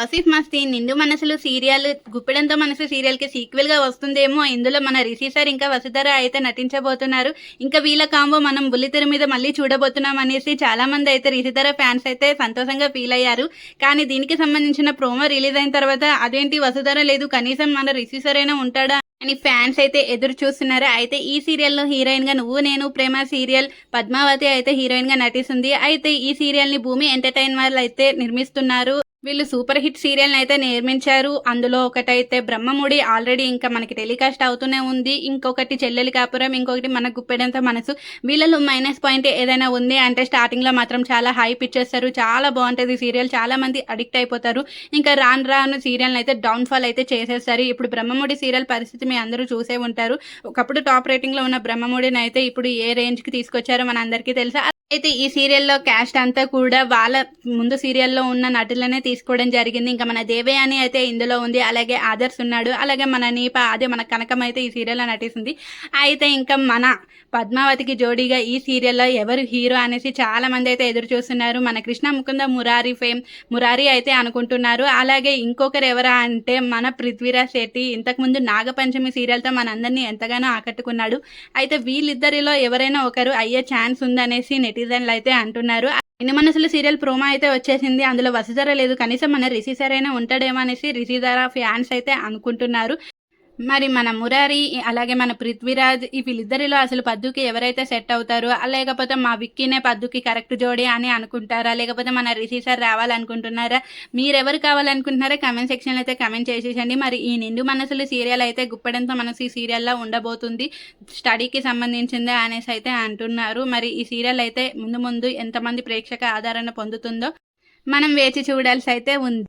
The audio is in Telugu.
ఆసిఫ్ మస్తీ నిండు మనసులు సీరియల్ గుప్పెడంతో మనసు సీరియల్కి సీక్వెల్గా వస్తుందేమో. ఇందులో మన రిషి సార్ ఇంకా వసుధర అయితే నటించబోతున్నారు. ఇంకా వీళ్ళ కాంబో మనం బుల్లితెర మీద మళ్ళీ చూడబోతున్నాం అనేసి చాలా మంది అయితే రిషిధర ఫ్యాన్స్ అయితే సంతోషంగా ఫీల్ అయ్యారు. కానీ దీనికి సంబంధించిన ప్రోమో రిలీజ్ అయిన తర్వాత అదేంటి వసుధర లేదు కనీసం మన రిషి సార్ అయినా ఉంటాడా అని ఫ్యాన్స్ అయితే ఎదురు చూస్తున్నారు. అయితే ఈ సీరియల్లో హీరోయిన్గా నువ్వు నేను ప్రేమ సీరియల్ పద్మావతి అయితే హీరోయిన్గా నటిస్తుంది. అయితే ఈ సీరియల్ని భూమి ఎంటర్టైన్ వాళ్ళు అయితే నిర్మిస్తున్నారు. వీళ్ళు సూపర్ హిట్ సీరియల్ అయితే నిర్మించారు. అందులో ఒకటైతే బ్రహ్మముడి. ఆల్రెడీ ఇంకా మనకి టెలికాస్ట్ అవుతూనే ఉంది. ఇంకొకటి చెల్లెలి కాపురం ఇంకొకటి మన గుప్పెడంత మనసు. వీళ్ళలో మైనస్ పాయింట్ ఏదైనా ఉంది అంటే స్టార్టింగ్లో మాత్రం చాలా హైప్ ఇచ్చేస్తారు. చాలా బాగుంటుంది సీరియల్. చాలా మంది అడిక్ట్ అయిపోతారు. ఇంకా రాను రాను సీరియల్ అయితే డౌన్ ఫాల్ అయితే చేసేస్తారు. ఇప్పుడు బ్రహ్మముడి సీరియల్ పరిస్థితి మీ అందరూ చూసే ఉంటారు. ఒకప్పుడు టాప్ రేటింగ్లో ఉన్న బ్రహ్మముడిని అయితే ఇప్పుడు ఏ రేంజ్కి తీసుకొచ్చారో మన అందరికీ తెలుసా? అయితే ఈ సీరియల్లో క్యాస్ట్ అంతా కూడా వాళ్ళ ముందు సీరియల్లో ఉన్న నటులనే తీసుకోవడం జరిగింది. ఇంకా మన దేవే అని అయితే ఇందులో ఉంది. అలాగే ఆదర్శ్ ఉన్నాడు. అలాగే మన నీప అదే మన కనకం అయితే ఈ సీరియల్లో నటిస్తుంది. అయితే ఇంకా మన పద్మావతికి జోడీగా ఈ సీరియల్లో ఎవరు హీరో అనేసి చాలా మంది అయితే ఎదురు చూస్తున్నారు. మన కృష్ణ ముకుంద మురారి ఫేమ్ మురారి అయితే అనుకుంటున్నారు. అలాగే ఇంకొకరు ఎవరా అంటే మన పృథ్వీరాజ్ శెట్టి. ఇంతకుముందు నాగపంచమి సీరియల్తో మనందరినీ ఎంతగానో ఆకట్టుకున్నాడు. అయితే వీళ్ళిద్దరిలో ఎవరైనా ఒకరు అయ్యే ఛాన్స్ ఉందనేసి నెటిజన్లు అయితే అంటున్నారు. ఇన్ని మనసులు సీరియల్ ప్రోమో అయితే వచ్చేసింది. అందులో వసుధర లేదు. కనీసం మన రిసీసర్ అయినా ఉంటాడేమో అనేసి రిషిధర ఫ్యాన్స్ అయితే అనుకుంటున్నారు. మరి మన మురారి అలాగే మన పృథ్వీరాజ్ ఈ వీళ్ళిద్దరిలో అసలు పద్దుకి ఎవరైతే సెట్ అవుతారు లేకపోతే మా విక్కీనే పద్దుకి కరెక్ట్ జోడి అని అనుకుంటారా? లేకపోతే మన రిషి సార్ రావాలనుకుంటున్నారా? మీరెవరు కావాలనుకుంటున్నారా కమెంట్ సెక్షన్లో అయితే కమెంట్ చేసేసండి మరి ఈ నిండు మనసులు సీరియల్ అయితే గుప్పడంతో మనసు ఈ సీరియల్లో ఉండబోతుంది. స్టడీకి సంబంధించిందే అనేసి అయితే అంటున్నారు. మరి ఈ సీరియల్ అయితే ముందు ముందు ఎంతమంది ప్రేక్షక ఆదరణ పొందుతుందో మనం వేచి చూడాల్సి అయితే ఉంది.